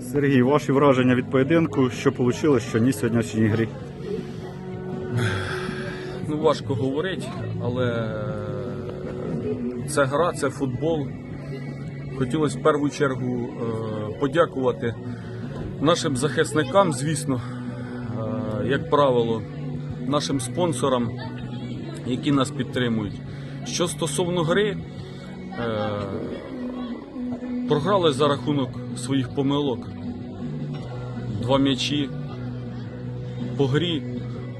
Сергій, ваші враження від поєдинку, що вийшло, що ні сьогоднішній грі. Ну, важко говорити, але це гра, це футбол. Хотілося в першу чергу е, подякувати нашим захисникам, звісно, е, як правило, нашим спонсорам, які нас підтримують. Що стосовно гри, е, програли за рахунок своїх помилок. Два м'ячі по грі,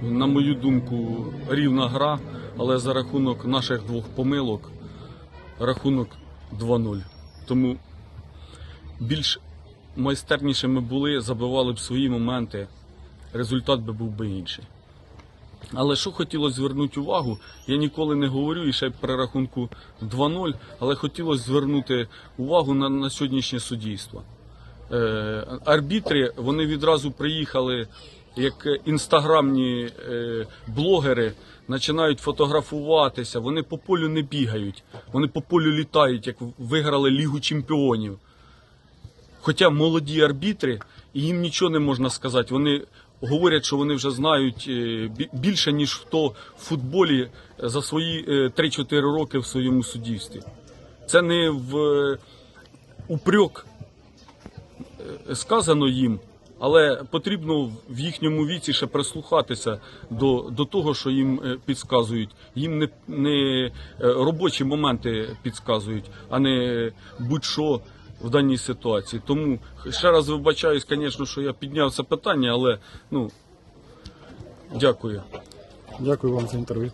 на мою думку, рівна гра, але за рахунок наших двох помилок рахунок 2-0. Тому більш майстернішими були, забивали б свої моменти, результат би був би інший. Але що хотілося звернути увагу, я ніколи не говорю і ще при рахунку 2-0, але хотілося звернути увагу на, на сьогоднішнє суддівство. Е, арбітри вони відразу приїхали, як інстаграмні е, блогери, починають фотографуватися. Вони по полю не бігають, вони по полю літають, як виграли Лігу чемпіонів. Хоча молоді арбітри, і їм нічого не можна сказати. Вони говорять, що вони вже знають е, більше, ніж хто в футболі за свої е, 3-4 роки в своєму суддівстві. Це не в е, упрек е, сказано їм, але потрібно в їхньому віці ще прислухатися до, до того, що їм е, підказують. Їм не, не е, робочі моменти підказують, а не будь-що в даній ситуації. Тому ще раз вибачаюсь, звісно, що я підняв це питання, але ну дякую. Дякую вам за інтерв'ю.